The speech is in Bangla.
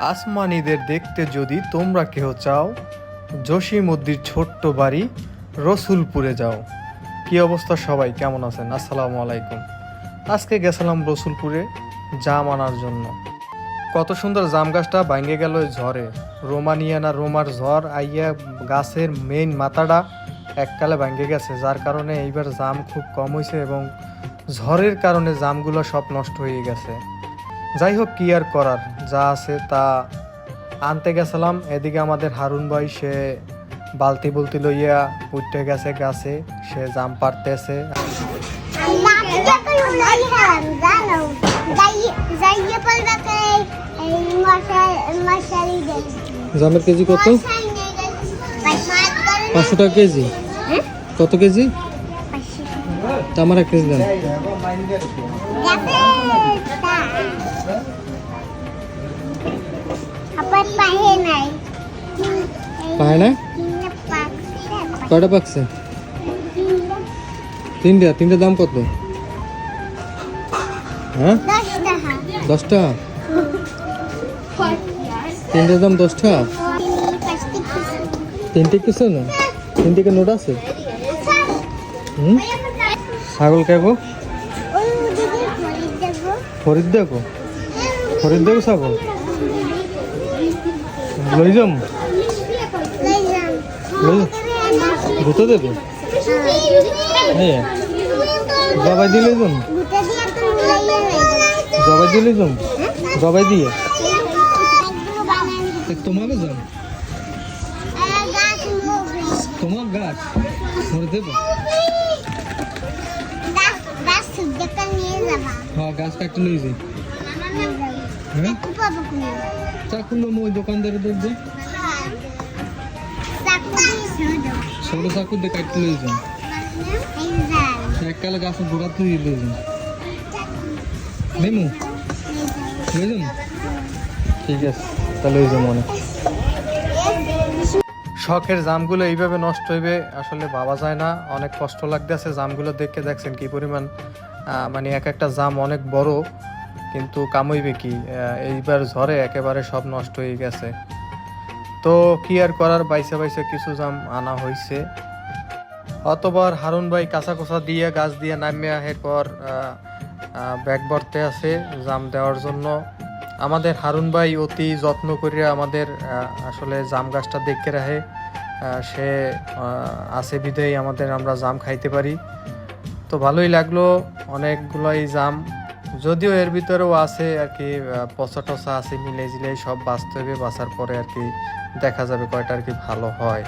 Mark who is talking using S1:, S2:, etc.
S1: আসমানিদের দেখতে যদি তোমরা কেহ চাও জসিমুদ্দির ছোট্ট বাড়ি রসুলপুরে যাও। কি অবস্থা সবাই? কেমন আছেন? আসসালামু আলাইকুম। আজকে গেছিলাম রসুলপুরে জাম আনার জন্য। কত সুন্দর জাম গাছটা ভাঙ্গে গেল ঝড়ে। রোমানিয়া না রোমার ঝড় আইয়া গাছের মেইন মাথাটা এককালে ভাঙ্গে গেছে, যার কারণে এইবার জাম খুব কম হয়েছে এবং ঝড়ের কারণে জামগুলো সব নষ্ট হয়ে গেছে। যাই হোক কি আর করার? যা আছে তা আনতে গেছিলাম। এদিকে আমাদের হারুন ভাই সে বালতি বুলতি লইয়া উঠতে গেছে গাছে। সে জাম পারতেছে জামের কেজি কত? পাঁচশো টাকা কেজি। কত কেজি? আমার এক দেন। না? কয়টা পাকছে তিনটা তিনটার দাম কত? হ্যাঁ? দশ টাকা তিনটার দাম দশ টাকা তিনটে কিছু না? তিনটে নোট আছে? হুম? ছাগল খাব ফরিদ দেখো ফরিদ দেখো ছাগল? লই যাম। দুটো দেবো জবাই দিলে যাম। জবাই দিলে যাম। জবাই দিয়ে। তোমাকে তোমার গাছ। মরে দেবো হ্যাঁ গাছ কাটতে লই যাই। হ্যাঁ? চা খুললো ওই দোকানদারে ষোলো চাকু দিয়ে কাটতে লই যান এককালে গাছ দিয়ে লই যান ঠিক আছে তাহলে যাব অনেক। শখের জামগুলো এইভাবে নষ্ট হইবে, আসলে ভাবা যায় না। অনেক কষ্ট লাগতেছে জামগুলো দেখে, দেখছেন কি পরিমাণ মানে এক একটা জাম অনেক বড়, কিন্তু কামইবে কি? এইবার ঝড়ে একেবারে সব নষ্ট হয়ে গেছে। তো কি আর করার? বাইসে বাইসে কিছু জাম আনা হয়েছে অতবার হারুন ভাই কাঁচা কোচা দিয়ে, গাছ দিয়ে নামিয়ে আসার পর ব্যাগ ভরতে আছে জাম দেওয়ার জন্য। আমাদের হারুন ভাই অতি যত্ন করিয়া আমাদের আসলে জাম গাছটা দেখে রাখে। সে আছে বিধেই আমাদের আমরা জাম খাইতে পারি। তো ভালোই লাগল, অনেকগুলোই জাম। যদিও এর ভিতরেও আছে আর কি পচা টসা আছে, মিলে জিলে সব বাস্তবে বাঁচার পরে আর কি দেখা যাবে কয়টা আর কি ভালো হয়।